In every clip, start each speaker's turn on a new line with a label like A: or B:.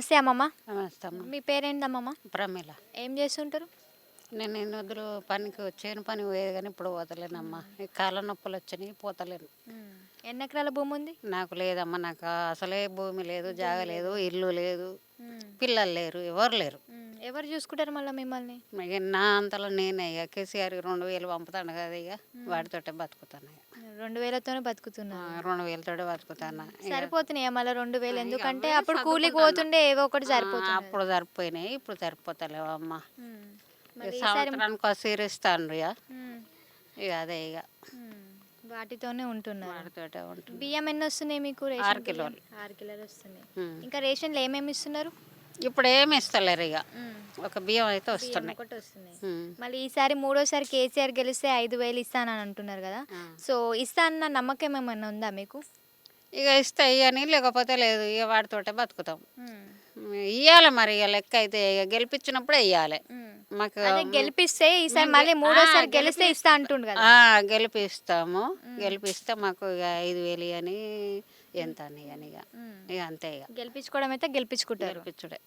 A: నమస్తే అమ్మమ్మ.
B: నమస్తే అమ్మ.
A: మీ పేరేంటమ్మమ్మ
B: ప్రమిళ
A: ఏం చేస్తుంటారు?
B: నేను ఎన్ని వద్దులు పనికి వచ్చాను పని పోయేది కానీ ఇప్పుడు పోతలేనమ్మా. ఈ కాళ్ళ నొప్పులు వచ్చినాయి పోతలేను.
A: ఎన్ని ఎకరాల భూమి ఉంది?
B: నాకు లేదమ్మా నాకు అసలే భూమి లేదు జాగ లేదు. ఇల్లు లేదు. పిల్లలు లేరు ఎవరు లేరు.
A: ఎవరు చూసుకుంటారు మళ్ళీ మిమ్మల్ని?
B: ఇక నా అంతలో నేనే ఇక కేసీఆర్కి రెండు వేలు పంపుతాను కదా ఇక వాటితోటే బతుకుతాను ఇక
A: రెండు వేలతోనే
B: ఆ,
A: బతుకుతున్నారు
B: రెండు వేలతోటే బతుకుతాను. ఇక
A: సరిపోతున్నాయా మళ్ళీ రెండు వేలు? ఎందుకంటే అప్పుడు కూలికి పోతుండే ఏవో ఒకటి
B: ఆ,
A: సరిపోతుంది
B: అప్పుడు సరిపోయినాయి ఇప్పుడు సరిపోతలేవు అమ్మ.
A: ఉమ్,
B: ఇక సంవత్సరానికి ఒక సీర ఇస్తాను ఇక
A: ఉమ్,
B: ఇక అదే ఇక
A: ఉమ్, వాటితోనే ఉంటున్నారు.
B: ఉంటుంది
A: బియ్యం ఎన్ని వస్తున్నాయి మీకు రేషన్
B: ఆరు కిలోలు.
A: బియ్యం? ఆరు కిలోలు వస్తున్నాయి.
B: ఉమ్.
A: ఇంకా రేషన్లు ఏమేమి ఇస్తున్నారు?
B: ఇప్పుడు ఏమి ఇస్తలేరు ఇక. ఒక బియ్యం అయితే వస్తున్నాయి.
A: ఒకటి. మళ్ళీ ఈసారి మూడోసారి కేసీఆర్ గెలిస్తే ఐదు వేలు ఇస్తానని అంటున్నారు కదా. సో ఇస్తా అన్న నమ్మకం ఏమైనా ఉందా మీకు?
B: ఇక ఇస్తే ఇయ్యని లేకపోతే లేదు ఇక వాటితోటే బతుకుతాం. ఇయ్యాలి మరి ఇక లెక్క అయితే ఇక గెలిపించినప్పుడే ఇయ్యాలి. మాకు
A: గెలిపిస్తే ఈసారి మళ్ళీ మూడోసారి గెలిస్తే ఇస్తా అంటుండు కదా.
B: గెలిపిస్తాము. గెలిపిస్తే మాకు ఇక ఐదు వేలు అని ఎంత అని ఇక ఇక ఇక అంతే ఇక
A: గెలిపించుకోవడం అయితే గెలిపించుకుంటారు.
B: గెలిపించుడే.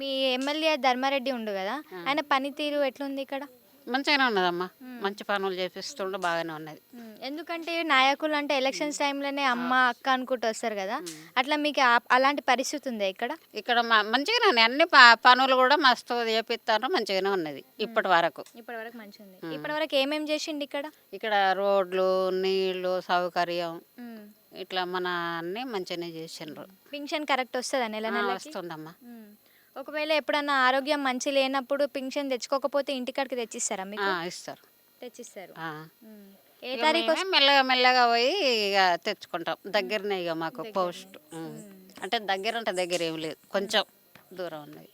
A: మీ ఎమ్మెల్యే ధర్మారెడ్డి ఉండు కదా ఆయన పనితీరు ఎట్లుంది ఇక్కడ?
B: మంచిగానే ఉన్నదమ్మా. మంచి పనులు చేపిస్తుండే బాగానే ఉన్నది.
A: ఎందుకంటే నాయకులు అంటే ఎలక్షన్స్ టైంలోనే అమ్మ అక్క అనుకుంటూ వస్తారు కదా అట్లా మీకు అలాంటి పరిస్థితి ఉందా ఇక్కడ?
B: ఇక్కడ మంచిగానే ఉన్నాయి. అన్ని పనులు కూడా మస్తు చేపిస్తాను మంచిగానే ఉన్నది ఇప్పటి వరకు.
A: ఇప్పటి వరకు మంచిగా ఉంది ఇప్పటి వరకు ఏమేం చేసిండు ఇక్కడ?
B: ఇక్కడ రోడ్లు నీళ్ళు సౌకర్యం. ఇట్లా మన అన్ని మంచిగానే చేసిండ్రు.
A: పింఛన్ కరెక్ట్ వస్తుందా నెల
B: ఆ,
A: నెలకి?
B: వస్తుందమ్మా.
A: ఒకవేళ ఎప్పుడన్నా ఆరోగ్యం మంచి లేనప్పుడు పింఛన్ తెచ్చుకోకపోతే ఇంటికాడికి తెచ్చిస్తారా మీకు?
B: ఇస్తారు.
A: తెచ్చిస్తారు. ఏ తారీఖు
B: మెల్లగా మెల్లగా పోయి ఇక తెచ్చుకుంటాం. దగ్గరనే ఇక మాకు పోస్ట్. అంటే దగ్గర అంటే దగ్గర ఏం లేదు. కొంచెం దూరం ఉన్నది.